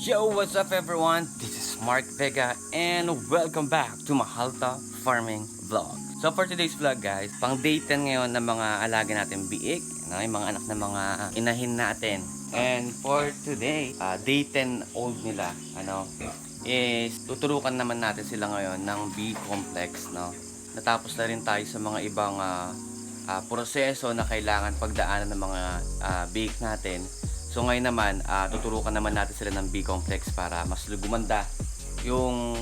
Yo, what's up everyone? This is Mark Vega and welcome back to Mahalta Farming Vlog. So for today's vlog guys, pang day 10 ngayon ng mga alaga natin biik, no, yung mga anak ng mga inahin natin. And for today, uh, day 10 old nila, ano, is tuturukan naman natin sila ngayon ng bee complex, no. Natapos na rin tayo sa mga ibang ah, ah, proseso na kailangan pagdaanan ng mga ah, bake natin. So ngayon naman, ah, tuturukan naman natin sila ng B-complex para mas gumanda yung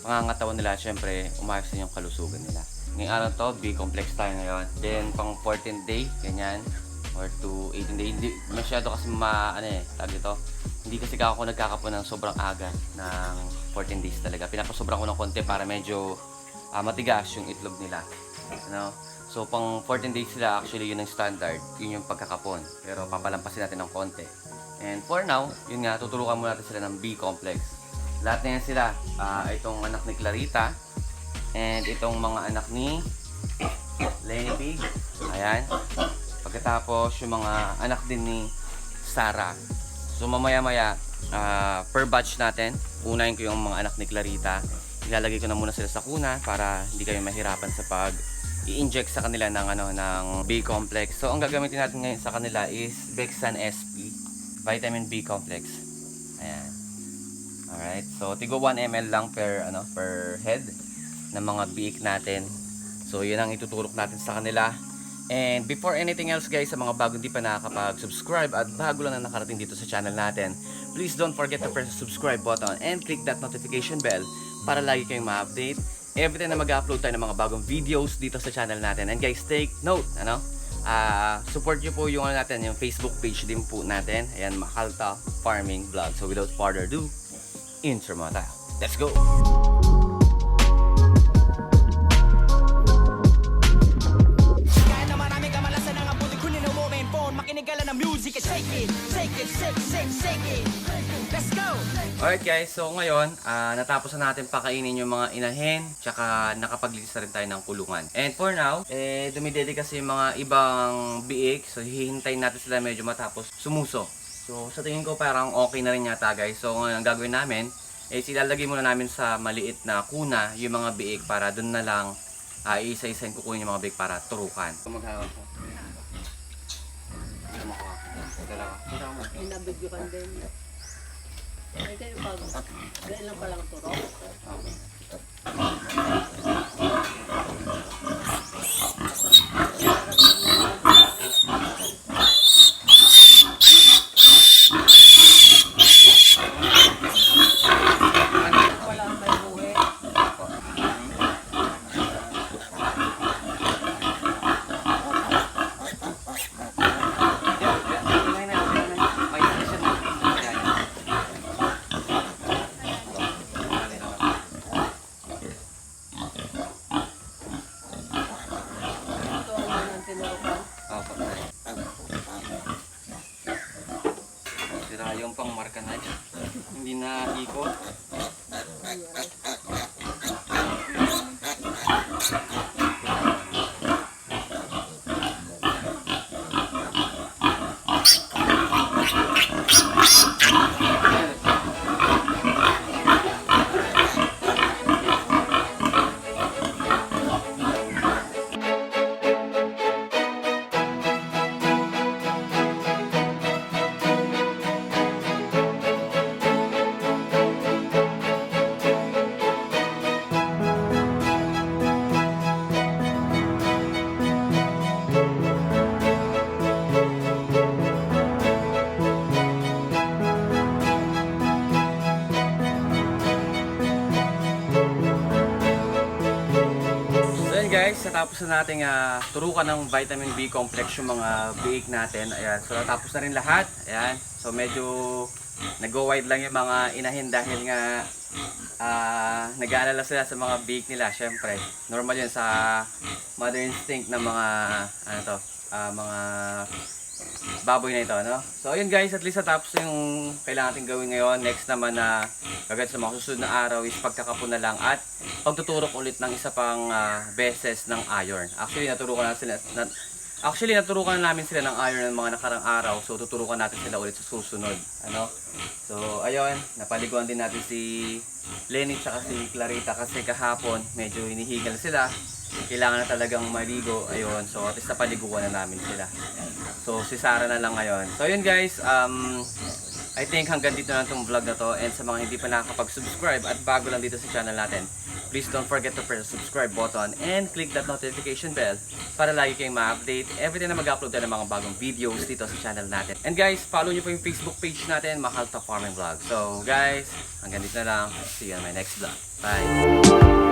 pangangatawan nila. Siyempre, umayos din yung kalusugan nila. Ngayong araw to, B-complex tayo ngayon. Then, pang 14th day, ganyan. Or to 18th day. Hindi masyado kasi ma, ano eh, tag ito. Hindi kasi ako nagkakapon ng sobrang aga ng 14 days talaga. Pinapasobran ko ng konti para medyo ah, matigas yung itlog nila. Ano? So, pang 14 days sila, actually, yun ang standard. Yun yung pagkakapon. Pero papalampasin natin ng konti. And for now, yun nga, tuturukan muna natin sila ng B-complex. Lahat na yan sila. Ah, itong anak ni Clarita. And itong mga anak ni Lenny Pig. Ayan. Pagkatapos, yung mga anak din ni Sarah. So, mamaya-maya, ah, per batch natin, unahin ko yung mga anak ni Clarita. Ilalagay ko na muna sila sa kuna para hindi kayo mahirapan sa pag i-inject sa kanila ng ano ng B complex. So ang gagamitin natin ngayon sa kanila is Bexan SP vitamin B complex. Ayan. Alright. So tigo 1 ml lang per ano per head ng mga biik natin. So yun ang ituturok natin sa kanila. And before anything else guys, sa mga bago hindi pa nakakapag-subscribe at bago lang na nakarating dito sa channel natin, please don't forget to press the subscribe button and click that notification bell para lagi kayong ma-update every time na mag-upload tayo ng mga bagong videos dito sa channel natin. And guys, take note, ano? Ah, support nyo po yung ano natin, yung Facebook page din po natin. Ayan, Makalta Farming Vlog. So without further ado, intro mo tayo. Let's go! Alright guys, so ngayon, ah, natapos na natin pakainin yung mga inahin, tsaka nakapaglinis na rin tayo ng kulungan. And for now, eh, dumidede kasi yung mga ibang biik, so hihintayin natin sila medyo matapos sumuso. So sa tingin ko parang okay na rin yata guys. So ngayon, ang gagawin namin, is ilalagay muna namin sa maliit na kuna yung mga biik para dun na lang uh, isa-isahin kukunin yung mga biik para turukan. Maghawak ko. Inabigyan din. Ay, kayo pag ganyan lang palang turok. Wala may buhi. Ito ang unang tinurukan. Sira yung pang marka na. Hindi na ikot. Natapos na natin uh, turukan ng vitamin B complex yung mga biik natin. Ayan, so natapos na rin lahat. Ayan, so medyo nag-wide lang yung mga inahin dahil nga ah nag-aalala sila sa mga biik nila. Syempre, normal yun sa mother instinct ng mga ano to, ah, mga baboy na ito, no? So, ayun guys, at least natapos na yung kailangan natin gawin ngayon. Next naman na gagawin sa mga susunod na araw is pagkakapon na lang at pagtuturok ulit ng isa pang ah, beses ng iron. Actually, naturukan na sila, na, Actually, naturukan na namin sila ng iron ng mga nakarang araw. So, tuturukan natin sila ulit sa susunod. Ano? So, ayun. Napaliguan din natin si Lenny tsaka si Clarita kasi kahapon medyo hinihigal sila. Kailangan na talagang maligo. Ayun. So, at least napaliguan na namin sila. So, si Sarah na lang ngayon. So, yun guys. Um, I think hanggang dito na itong vlog na to. And sa mga hindi pa nakakapag-subscribe at bago lang dito sa channel natin, please don't forget to press the subscribe button and click that notification bell para lagi kayong ma-update every time na mag-upload tayo ng mga bagong videos dito sa channel natin. And guys, follow nyo po yung Facebook page natin, Mahal Ta Farming Vlog. So guys, hanggang dito na lang. See you on my next vlog. Bye!